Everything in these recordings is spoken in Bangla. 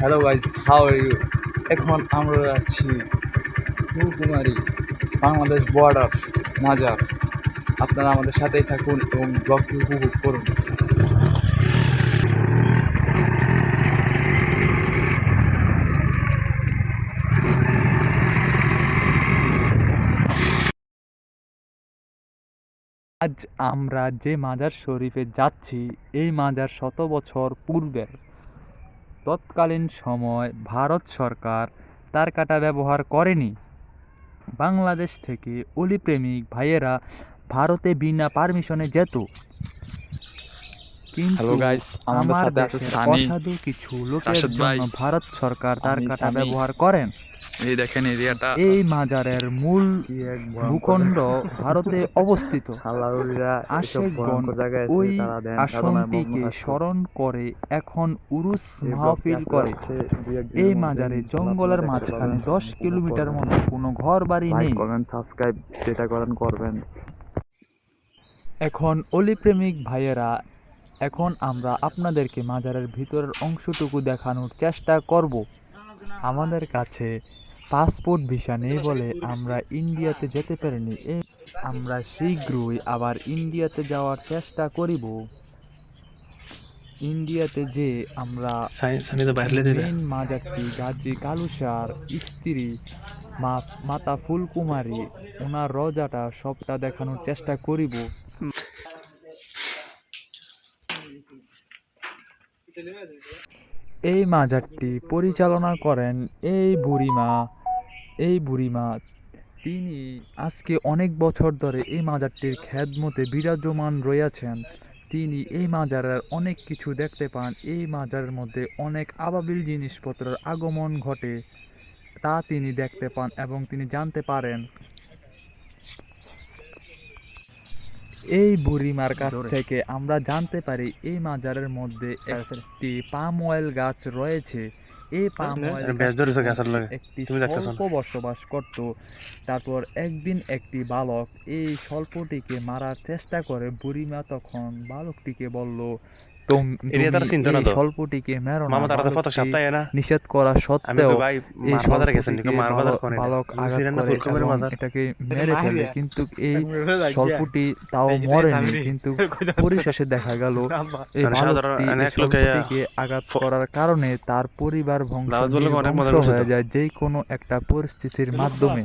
Hello guys how are you এখন আমরা যাচ্ছি ফুলকুমারী বাংলাদেশ বর্ডার মাজার। আপনারা আমাদের সাথেই থাকুন এবং ব্লগটি উপভোগ করুন। আজ আমরা যে মাজার শরীফে যাচ্ছি, এই মাজার শত বছর পূর্বের। তৎকালীন সময় ভারত সরকার তার কাটা ব্যবহার করেনি। বাংলাদেশ থেকে অলিপ্রেমিক ভাইয়েরা ভারতে বিনা পারমিশনে যেত। কিন্তু হ্যালো গাইস আমাদের আমার সাথে আছে সানি কিছু লোকের জন্য ভারত সরকার তার কাটা ব্যবহার করেন। এই দেখেন এরিয়াটা এই মাজারের মূল ভূখণ্ড ভারতে অবস্থিত। আশেকগণ ওই আসনটিকে স্মরণ করে এখন উরুস মাহফিল করে। এই মাজারে জঙ্গলের মাঝখানে দশ কিলোমিটার মধ্যে কোনো ঘর বাড়ি নেই। সাবস্ক্রাইব যেটা করেন করবেন। এখন অলি প্রেমিক ভাইয়েরা এখন আমরা আপনাদেরকে মাজারের ভিতরের অংশটুকু দেখানোর চেষ্টা করব। আমাদের কাছে পাসপোর্ট ভিসা নেই বলে আমরা ইন্ডিয়াতে যেতে পারিনি। আমরা শীঘ্রই আবার ইন্ডিয়াতে যাওয়ার চেষ্টা করিব। ইন্ডিয়াতে যে আমরা সানি তো বাইরে দিবে মেইন মাজারটি গাজী কালুসার স্ত্রী মা মাতা ফুলকুমারী ওনার রজাটা সবটা দেখানোর চেষ্টা করিব। এই মাজারটি পরিচালনা করেন এই বুড়িমা এই বুড়িমা। তিনি আজকে অনেক বছর ধরে এই মাজারটির খ্যাদমতে বিরাজমান রয়েছেন। তিনি এই মাজারের অনেক কিছু দেখতে পান। এই মাজারের মধ্যে অনেক আবাবিল জিনিসপত্রের আগমন ঘটে, তা তিনি দেখতে পান এবং তিনি জানতে পারেন। এই বুড়িমার কাছ থেকে আমরা জানতে পারি এই মাজারের মধ্যে একটি পাম অয়েল গাছ রয়েছে। এই পাম অয়েল গাছের লগে। একটি? স্বল্প বসবাস করত। তারপর একদিন একটি বালক এই স্বল্পটিকে মারার চেষ্টা করে। বুড়িমা তখন বালকটিকে বলল "তোম- এরিয়া তারা তুমি চিনতো না এই তো। স্বল্পটিকে মেরো না মামা তারা তো ফটো বালকটি সপ্তাহে না নিষেধ করা সত্ত্বেও এই বালক- এটাকে মেরে ফেলে কিন্তু এই স্বল্পটি তাও মরেনি কিন্তু পরিশেষে দেখা গেল এই মানে আঘাত করার কারণে তার পরিবার ধ্বংস করছে হয়ে যায় যে কোনো একটা পরিস্থিতির মাধ্যমে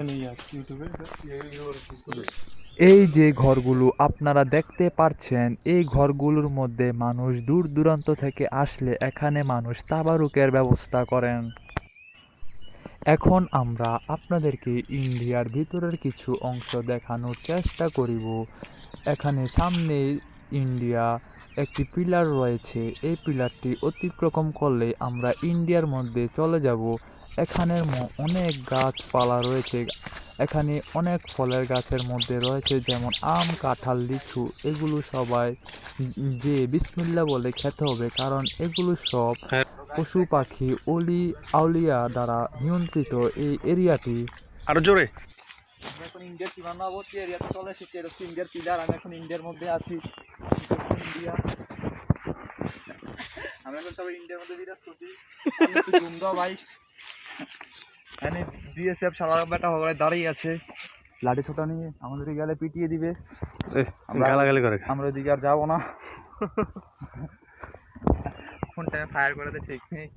এই যে ঘরগুলো আপনারা দেখতে পারছেন, এই ঘরগুলোর মধ্যে মানুষ দূর দূরান্ত থেকে আসলে এখানে মানুষ তাবারুকের ব্যবস্থা করেন। এখন আমরা আপনাদেরকে ইন্ডিয়ার ভিতরের কিছু অংশ দেখানোর চেষ্টা করিব। এখানে সামনে ইন্ডিয়া একটি পিলার রয়েছে। এই পিলারটি অতিক্রম করলে আমরা ইন্ডিয়ার মধ্যে চলে যাব। এখানের অনেক গাছপালা রয়েছে। এখানে অনেক ফলের গাছের মধ্যে রয়েছে যেমন আম কাঁঠাল লিচু এগুলো সবাই যে বিসমিল্লা বলে খেতে হবে কারণ এগুলো সব হ্যাঁ। পশু পাখি অলি আউলিয়া দ্বারা নিয়ন্ত্রিত এই এরিয়াটি। আরও জোরে। আমি এখন ইন্ডিয়ার সীমানাবর্তী এরিয়াতে চলে এসেছি এটা হচ্ছে ইন্ডিয়ার পিলার আমি এখন ইন্ডিয়ার মধ্যে আছি। ইন্ডিয়া। আমি এখন তবে ইন্ডিয়ার মধ্যে বিরাজ করছি। ভাই। এখানে বিএসএফ সারা বেটা হওয়ায় দাঁড়িয়ে আছে। লাঠি ছোটা নিয়ে আমাদের গেলে পিটিয়ে দিবে। আমরা- গালাগালি করে। আমরা ওদিকে আর যাব না। কোন টাইমে ফায়ার করে তো ঠিক নেই।